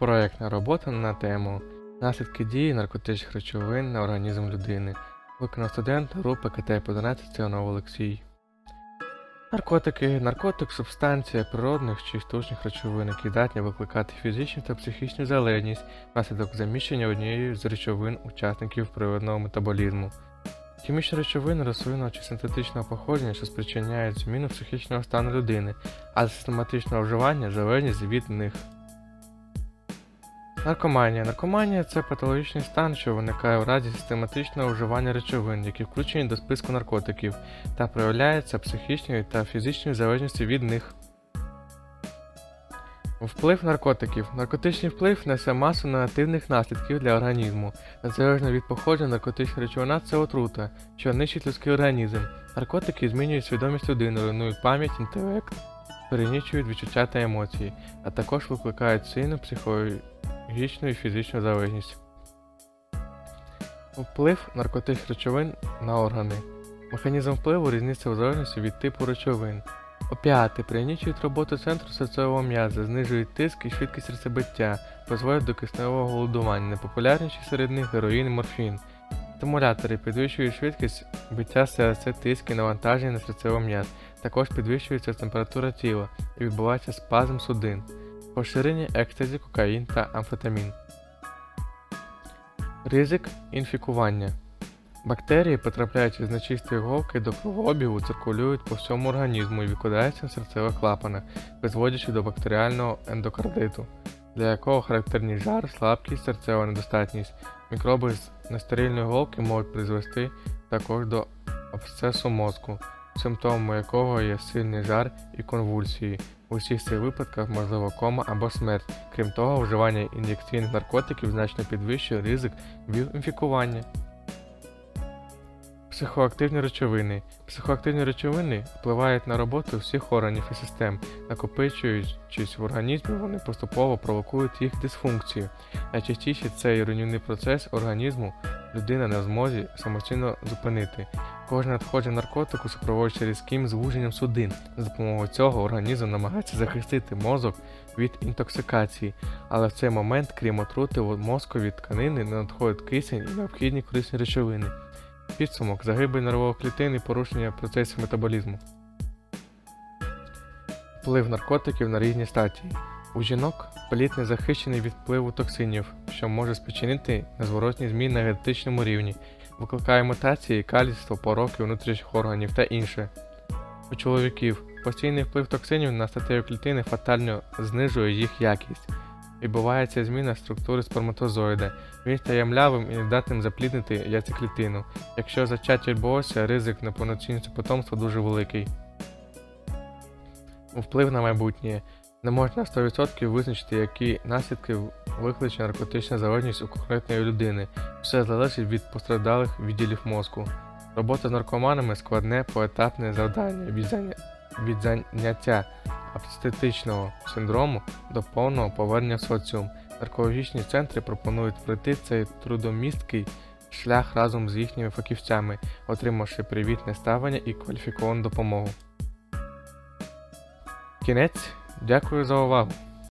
Проєктна робота на тему Наслідки дії наркотичних речовин на організм людини. Виконав студент групи КТ 11 Ціонов Олексій. Наркотики наркотик субстанція природних чи штучних речовин, які здатні викликати фізичну та психічну залежність внаслідок заміщення однієї з речовин учасників природного метаболізму. Хімічні речовини рослинного чи синтетичного походження, що спричиняють зміну психічного стану людини, а систематичне вживання залежність від них. Наркоманія. Наркоманія це патологічний стан, що виникає в разі систематичного вживання речовин, які включені до списку наркотиків, та проявляється психічною та фізичною залежністю від них. Вплив наркотиків. Наркотичний вплив несе масу негативних наслідків для організму. Незалежно від походження наркотична речовина це отрута, що нищить людський організм. Наркотики змінюють свідомість людини, руйнують пам'ять, інтелект, перенічують відчуття та емоції, а також викликають сильну психологічну і фізичну залежність. Вплив наркотичних речовин на органи. Механізм впливу різниця в залежності від типу речовин. Опіати пригнічують роботу центру серцевого м'яза, знижують тиск і швидкість серцебиття, призводять до кисневого голодування, найпопулярніші серед них героїн і морфін. Стимулятори підвищують швидкість биття серця, тиск і навантаження на серцевий м'яз. Також підвищується температура тіла і відбувається спазм судин, поширення екстазі, кокаїн та амфетамін. Ризик інфікування. Бактерії, потрапляючи з нечистої голки до кровообігу, циркулюють по всьому організму і викладаються на серцевих клапанах, призводячи до бактеріального ендокардиту, для якого характерні жар, слабкість, серцева недостатність. Мікроби з нестерильної голки можуть призвести також до абсцесу мозку, симптомами якого є сильний жар і конвульсії. У всіх цих випадках можлива кома або смерть. Крім того, вживання ін'єкційних наркотиків значно підвищує ризик інфікування. Психоактивні речовини. Психоактивні речовини впливають на роботу всіх органів і систем. Накопичуючись в організмі, вони поступово провокують їх дисфункцію. Найчастіше цей руйнівний процес організму людина не в змозі самостійно зупинити. Кожне надходження наркотику супроводжується різким звуженням судин. За допомогою цього організм намагається захистити мозок від інтоксикації, але в цей момент, крім отрути, в мозкові тканини не надходить кисень і необхідні корисні речовини. Підсумок загибель нервових клітин і порушення процесів метаболізму. Вплив наркотиків на різні стадії. У жінок плід не захищений від впливу токсинів, що може спричинити незворотні зміни на генетичному рівні, викликає мутації, каліцтво, пороки внутрішніх органів та інше. У чоловіків постійний вплив токсинів на статеві клітини фатально знижує їх якість. Відбувається зміна структури сперматозоїда. Він стає млявим і нездатним запліднити яйцеклітину. Якщо зачаття відбулося, ризик неповноцінності потомства дуже великий. Вплив на майбутнє. Не можна 100% визначити, які наслідки викличе наркотична залежність у конкретної людини. Все залежить від постраждалих відділів мозку. Робота з наркоманами складне поетапне завдання від заняття абстетичного синдрому до повного повернення в соціум. Наркологічні центри пропонують пройти цей трудомісткий шлях разом з їхніми фахівцями, отримавши привітне ставлення і кваліфіковану допомогу. Кінець. Дякую за увагу.